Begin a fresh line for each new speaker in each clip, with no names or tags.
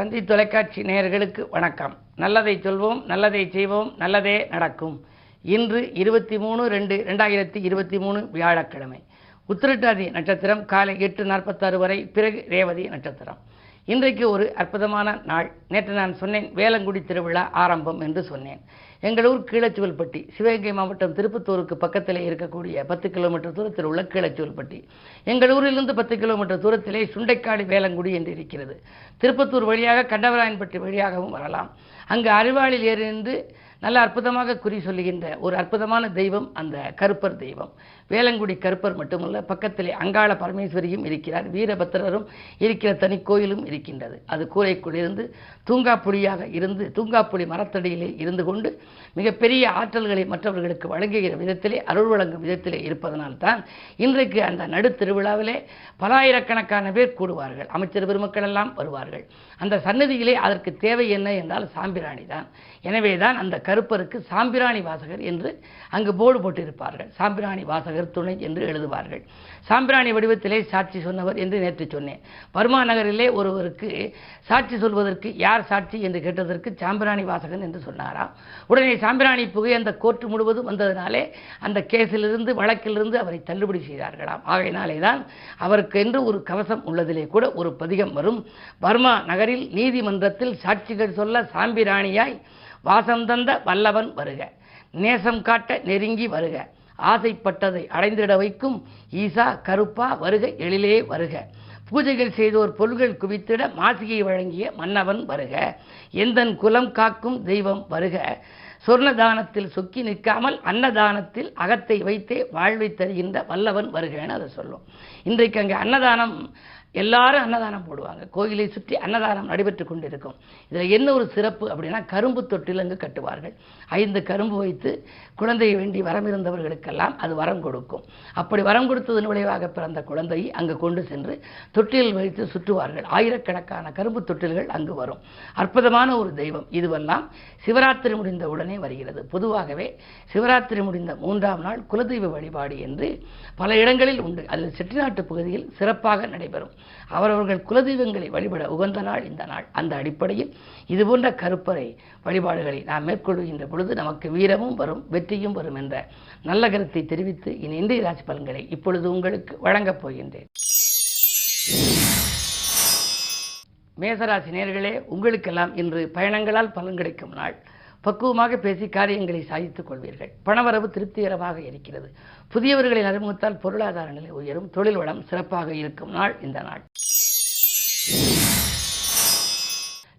தந்தி தொலைக்காட்சி நேயர்களுக்கு வணக்கம். நல்லதை சொல்வோம் நல்லதை செய்வோம் நல்லதே நடக்கும். இன்று இருபத்தி மூணு ரெண்டு ரெண்டாயிரத்தி இருபத்தி மூணு வியாழக்கிழமை. உத்திரட்டாதி நட்சத்திரம் காலை எட்டு நாற்பத்தாறு வரை பிறகு ரேவதி நட்சத்திரம். இன்றைக்கு ஒரு அற்புதமான நாள். நேற்று நான் சொன்னேன் வேலங்குடி திருவிழா ஆரம்பம் என்று சொன்னேன். எங்கள் ஊர் கீழச்சுவல்பட்டி சிவகங்கை மாவட்டம் திருப்பத்தூருக்கு பக்கத்தில் இருக்கக்கூடிய பத்து கிலோமீட்டர் தூரத்தில் உள்ள கீழச்சுவல்பட்டி. எங்கள் ஊரிலிருந்து பத்து கிலோமீட்டர் தூரத்திலே சுண்டைக்காடு வேலங்குடி என்று இருக்கிறது. திருப்பத்தூர் வழியாக கண்டவராயன்பட்டி வழியாகவும் வரலாம். அங்கு அறிவாளில் ஏறிந்து நல்ல அற்புதமாக குறி சொல்லுகின்ற ஒரு அற்புதமான தெய்வம் அந்த கருப்பர் தெய்வம். வேலங்குடி கருப்பர் மட்டுமல்ல பக்கத்திலே அங்காள பரமேஸ்வரியும் இருக்கிறார் வீரபத்திரரும் இருக்கிற தனி கோயிலும் இருக்கின்றது. அது கூரைக்குள்ளிருந்து தூங்காப்புலியாக இருந்து தூங்காப்புலி மரத்தடியிலே இருந்து கொண்டு மிகப்பெரிய ஆற்றல்களை மற்றவர்களுக்கு வழங்குகிற விதத்திலே அருள் வழங்கும் விதத்திலே இருப்பதனால்தான் இன்றைக்கு அந்த நடு திருவிழாவிலே பலாயிரக்கணக்கான பேர் கூடுவார்கள். அமைச்சர் பெருமக்கள் எல்லாம் வருவார்கள். அந்த சன்னதியிலே அதற்கு தேவை என்ன என்றால் சாம்பிராணி தான். எனவே தான் அந்த கருப்பருக்கு சாம்பிராணி வாசகர் என்று அங்கு போர்டு போட்டிருப்பார்கள். சாம்பிராணி வாசகர் துணை என்று எழுதுவார்கள். சாம்பிராணி வடிவத்திலே சாட்சி சொன்னவர் என்று நேற்று சொன்னேன். பர்மா நகரிலே ஒருவருக்கு சாட்சி சொல்வதற்கு யார் சாட்சி என்று கேட்டதற்கு சாம்பிராணி வாசகன் என்று சொன்னாராம் உடனே சாம்பிராணி புகை அந்த கோர்ட்டு முழுவதும் வந்ததினாலே அந்த கேஸிலிருந்து வழக்கிலிருந்து அவரை தள்ளுபடி செய்தார்களாம். ஆகையினாலே தான் அவருக்கு என்று ஒரு கவசம் உள்ளதிலே கூட ஒரு பதிகம் வரும். பர்மா நகரில் நீதிமன்றத்தில் சாட்சிகள் சொல்ல சாம்பிராணியாய் வாசம் தந்த வல்லவன் வருக. நேசம் காட்ட நெருங்கி வருக. ஆசைப்பட்டதை அடைந்திட வைக்கும் ஈசா கருப்பா வருக எழிலே வருக. பூஜைகள் செய்தோர் பொருள்கள் குவித்திட மாசிகை வழங்கிய மன்னவன் வருக. எந்தன் குலம் காக்கும் தெய்வம் வருக. சொர்ணதானத்தில் சொக்கி நிற்காமல் அன்னதானத்தில் அகத்தை வைத்தே வாழ்வை தருகின்ற வல்லவன் வருகன்னு அதை சொல்லும். இன்றைக்கு அங்கே அன்னதானம் எல்லாரும் அன்னதானம் போடுவாங்க. கோயிலை சுற்றி அன்னதானம் நடைபெற்று கொண்டிருக்கும். இதில் என்ன ஒரு சிறப்பு அப்படின்னா கரும்பு தொட்டில் அங்கு கட்டுவார்கள். ஐந்து கரும்பு வைத்து குழந்தையை வேண்டி வரம் இருந்தவர்களுக்கெல்லாம் அது வரம் கொடுக்கும். அப்படி வரம் கொடுத்ததன் விளைவாக பிறந்த குழந்தையை அங்கு கொண்டு சென்று தொட்டில் வைத்து சுற்றுவார்கள். ஆயிரக்கணக்கான கரும்பு தொட்டில்கள் அங்கு வரும். அற்புதமான ஒரு தெய்வம். இதுவெல்லாம் சிவராத்திரி முடிந்த உடனே வருகிறது. பொதுவாகவே சிவராத்திரி முடிந்த மூன்றாம் நாள் குலதெய்வ வழிபாடு என்று பல இடங்களில் உண்டு. அதில் செட்டிநாட்டு பகுதியில் சிறப்பாக நடைபெறும். அவரவர்கள் குலதெய்வங்களை வழிபட உகந்த நாள் இந்த நாள். அந்த அடிப்படையில் இதுபோன்ற கருப்பறை வழிபாடுகளை நாம் மேற்கொள்கின்ற பொழுது நமக்கு வீரமும் வரும் வெற்றியும் வரும் என்ற நல்ல கருத்தை தெரிவித்து இனி இந்திய ராசி பலன்களை இப்பொழுது உங்களுக்கு வழங்கப் போகின்றேன். மேசராசி நேர்களே உங்களுக்கெல்லாம் இன்று பயணங்களால் பலன் கிடைக்கும் நாள். பக்குவமாக பேசி காரியங்களை சாதித்துக் கொள்வீர்கள். பணவரவு திருப்திகரமாக இருக்கிறது. புதியவர்களின் அறிமுகத்தால் பொருளாதார நிலை உயரும். தொழில் வளம் சிறப்பாக இருக்கும் நாள் இந்த நாள்.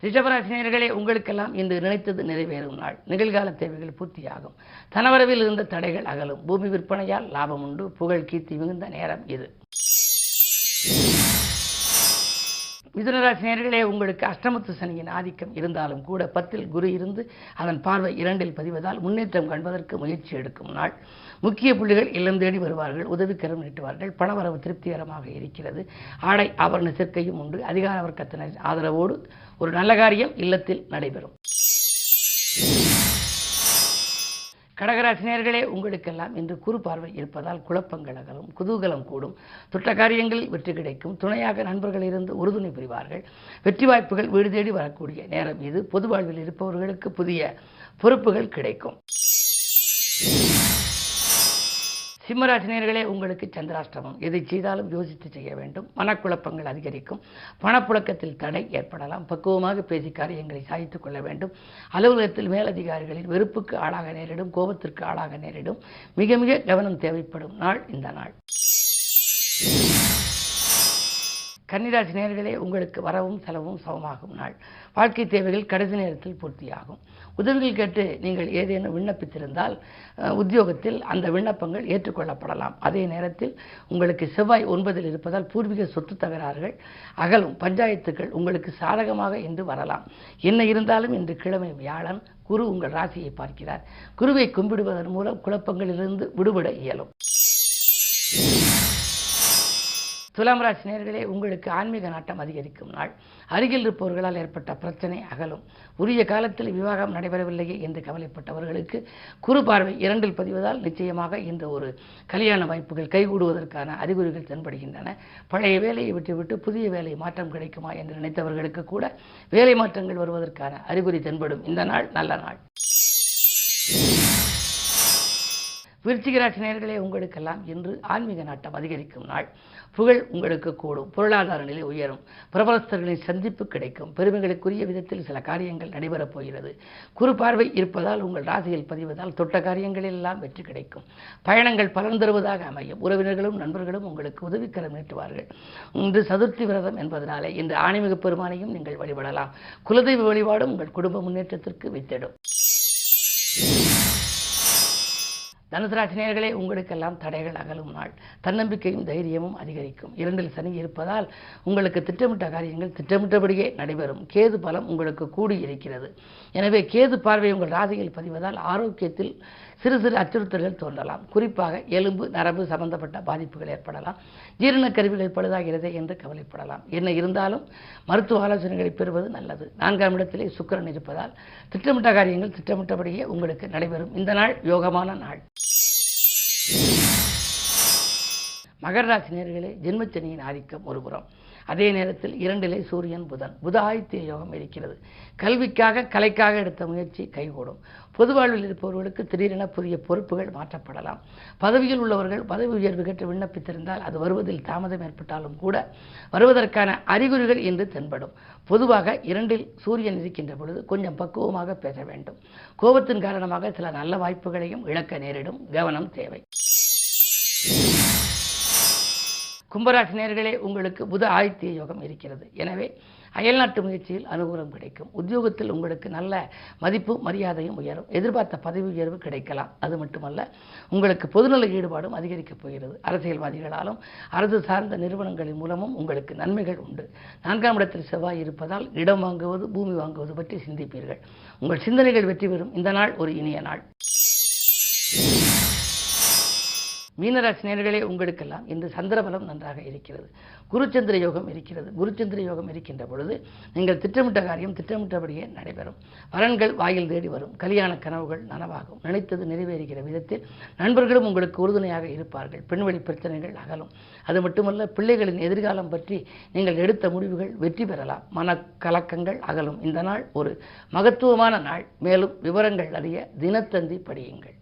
ரிஷபராசினியர்களே உங்களுக்கெல்லாம் இன்று நினைத்தது நிறைவேறும் நாள். நிகழ்கால தேவைகள் பூர்த்தியாகும். தனவரவில் இருந்த தடைகள் அகலும். பூமி விற்பனையால் லாபம் உண்டு. புகழ் கீர்த்தி மிகுந்த நேரம் இது. மிதுனராசினியர்களே உங்களுக்கு அஷ்டமத்து சனியின் ஆதிக்கம் இருந்தாலும் கூட பத்தில் குரு இருந்து அதன் பார்வை இரண்டில் பதிவதால் முன்னேற்றம் காண்பதற்கு முயற்சி எடுக்கும் நாள். முக்கிய புள்ளிகள் இல்லம் தேடி வருவார்கள் உதவிக்கரம் நீட்டுவார்கள் பணவரவு திருப்திகரமாக இருக்கிறது ஆடை ஆபரண சேர்க்கையும் உண்டு அதிகார வர்க்கத்தினர் ஆதரவோடு ஒரு நல்ல காரியம் இல்லத்தில் நடைபெறும். கடகராசினியர்களே உங்களுக்கெல்லாம் இன்று குறு பார்வை இருப்பதால் குழப்பங்கள் அகலும் குதூகலம் கூடும். தொட்ட காரியங்களில் வெற்றி கிடைக்கும். துணையாக நண்பர்கள் இருந்து உறுதுணை புரிவார்கள். வெற்றி வாய்ப்புகள் வீடு தேடி வரக்கூடிய நேரம் இது. பொது வாழ்வில் இருப்பவர்களுக்கு புதிய பொறுப்புகள் கிடைக்கும். சிம்மராசினியர்களே உங்களுக்கு சந்திராஷ்டமம். எதை செய்தாலும் யோசித்து செய்ய வேண்டும். மனக்குழப்பங்கள் அதிகரிக்கும். பணப்புழக்கத்தில் தடை ஏற்படலாம். பக்குவமாக பேசி காரியங்களை சாதித்துக் கொள்ள வேண்டும். அலுவலகத்தில் மேலதிகாரிகளின் வெறுப்புக்கு ஆளாக நேரிடும். கோபத்திற்கு ஆளாக நேரிடும். மிக மிக கவனம் தேவைப்படும் நாள் இந்த நாள். கன்னிராசி நேர்களே உங்களுக்கு வரவும் செலவும் சமமாகும் நாள். வாழ்க்கை தேவைகள் கடைசி நேரத்தில் பூர்த்தியாகும். உதவிகள் கேட்டு நீங்கள் ஏதேனும் விண்ணப்பித்திருந்தால் உத்தியோகத்தில் அந்த விண்ணப்பங்கள் ஏற்றுக்கொள்ளப்படலாம். அதே நேரத்தில் உங்களுக்கு செவ்வாய் ஒன்பதில் இருப்பதால் பூர்வீக சொத்து தகராறுகள் அகலும் பஞ்சாயத்துக்கள் உங்களுக்கு சாதகமாக இன்று வரலாம். என்ன இருந்தாலும் இன்று கிழமை வியாழன் குரு உங்கள் ராசியை பார்க்கிறார். குருவை கும்பிடுவதன் மூலம் குழப்பங்களிலிருந்து விடுபட இயலும். துலாம் ராசி நேர்களே உங்களுக்கு ஆன்மீக நாட்டம் அதிகரிக்கும் நாள். அருகில் இருப்பவர்களால் ஏற்பட்ட பிரச்சனை அகலும். உரிய காலத்தில் விவாகம் நடைபெறவில்லையே என்று கவலைப்பட்டவர்களுக்கு குறு பார்வை இரண்டில் பதிவதால் நிச்சயமாக இந்த ஒரு கல்யாண வாய்ப்புகள் கைகூடுவதற்கான அறிகுறிகள் தென்படுகின்றன. பழைய வேலையை விட்டுவிட்டு புதிய வேலை மாற்றம் கிடைக்குமா என்று நினைத்தவர்களுக்கு கூட வேலை மாற்றங்கள் வருவதற்கான அறிகுறி தென்படும். இந்த நாள் நல்ல நாள். விருச்சிக நேர்களே உங்களுக்கெல்லாம் இன்று ஆன்மீக நாட்டம் அதிகரிக்கும் நாள். புகழ் உங்களுக்கு கூடும். பொருளாதார நிலை உயரும். பிரபலஸ்தர்களின் சந்திப்பு கிடைக்கும். பெருமைகளுக்குரிய விதத்தில் சில காரியங்கள் நடைபெறப் போகிறது. குறு பார்வை இருப்பதால் உங்கள் ராசியில் பதிவதால் தொட்ட காரியங்களில் எல்லாம் வெற்றி கிடைக்கும். பயணங்கள் பலன் தருவதாக அமையும். உறவினர்களும் நண்பர்களும் உங்களுக்கு உதவிக்கரம் நீட்டுவார்கள். இன்று சதுர்த்தி விரதம் என்பதனாலே இன்று ஆன்மீக பெருமானையும் நீங்கள் வழிபடலாம். குலதெய்வ வழிபாடும் உங்கள் குடும்ப முன்னேற்றத்திற்கு வித்திடும். தனுசு உங்களுக்கெல்லாம் தடைகள் அகலும் நாள். தன்னம்பிக்கையும் தைரியமும் அதிகரிக்கும். இரண்டில் சனி இருப்பதால் உங்களுக்கு திட்டமிட்ட காரியங்கள் திட்டமிட்டபடியே நடைபெறும். கேது பலம் உங்களுக்கு கூடி இருக்கிறது எனவே கேது பார்வை உங்கள் ராசியில் பதிவதால் ஆரோக்கியத்தில் சிறு சிறு அச்சுறுத்தல்கள் தோன்றலாம். குறிப்பாக எலும்பு நரம்பு சம்பந்தப்பட்ட பாதிப்புகள் ஏற்படலாம். ஜீரண கருவிகள் பழுதாகிறது என்று கவலைப்படலாம். என்ன இருந்தாலும் மருத்துவ ஆலோசனைகளை பெறுவது நல்லது. நான்காம் இடத்திலே சுக்கிரன் இருப்பதால் திட்டமிட்ட காரியங்கள் திட்டமிட்டபடியே உங்களுக்கு நடைபெறும். இந்த நாள் யோகமான நாள். மகர ராசி நேர்களே ஜென்மச்சனியின் ஆதிக்கம் ஒருபுறம். அதே நேரத்தில் இரண்டிலே சூரியன் புதன். புத யோகம் இருக்கிறது. கல்விக்காக கலைக்காக எடுத்த முயற்சி கைகூடும். பொது வாழ்வில் இருப்பவர்களுக்கு திடீரென புதிய பொறுப்புகள் மாற்றப்படலாம். பதவியில் உள்ளவர்கள் பதவி உயர்வு கேட்டு விண்ணப்பித்திருந்தால் அது வருவதில் தாமதம் ஏற்பட்டாலும் கூட வருவதற்கான அறிகுறிகள் இன்று தென்படும். பொதுவாக இரண்டில் சூரியன் இருக்கின்ற பொழுது கொஞ்சம் பக்குவமாக பேச வேண்டும். கோபத்தின் காரணமாக சில நல்ல வாய்ப்புகளையும் இழக்க நேரிடும். கவனம் தேவை. கும்பராசி நேர்களே உங்களுக்கு புத ஆதித்ய யோகம் இருக்கிறது. எனவே அயல்நாட்டு முயற்சியில் அனுகூலம் கிடைக்கும். உத்தியோகத்தில் உங்களுக்கு நல்ல மதிப்பு மரியாதையும் உயரும். எதிர்பார்த்த பதவி உயர்வு கிடைக்கலாம். அது மட்டுமல்ல உங்களுக்கு பொதுநல ஈடுபாடும் அதிகரிக்கப் போகிறது. அரசியல்வாதிகளாலும் அரசு சார்ந்த நிறுவனங்களின் மூலமும் உங்களுக்கு நன்மைகள் உண்டு. நான்காம் இடத்தில் செவ்வாய் இருப்பதால் இடம் வாங்குவது பூமி வாங்குவது பற்றி சிந்திப்பீர்கள். உங்கள் சிந்தனைகள் வெற்றி பெறும். இந்த நாள் ஒரு இனிய நாள். மீனராசி நேர்களே உங்களுக்கெல்லாம் இந்த சந்திரபலம் நன்றாக இருக்கிறது. குருச்சந்திர யோகம் இருக்கிறது. குருச்சந்திர யோகம் இருக்கின்ற பொழுது நீங்கள் திட்டமிட்ட காரியம் திட்டமிட்டபடியே நடைபெறும். வரன்கள் வாயில் தேடி வரும். கல்யாண கனவுகள் நனவாகும். நினைத்தது நிறைவேறுகிற விதத்தில் நண்பர்களும் உங்களுக்கு உறுதுணையாக இருப்பார்கள். பெண்வழி பிரச்சனைகள் அகலும். அது மட்டுமல்ல பிள்ளைகளின் எதிர்காலம் பற்றி நீங்கள் எடுத்த முடிவுகள் வெற்றி பெறலாம். மனக்கலக்கங்கள் அகலும். இந்த நாள் ஒரு மகத்துவமான நாள். மேலும் விவரங்கள் அறிய தினத்தந்தி படியுங்கள்.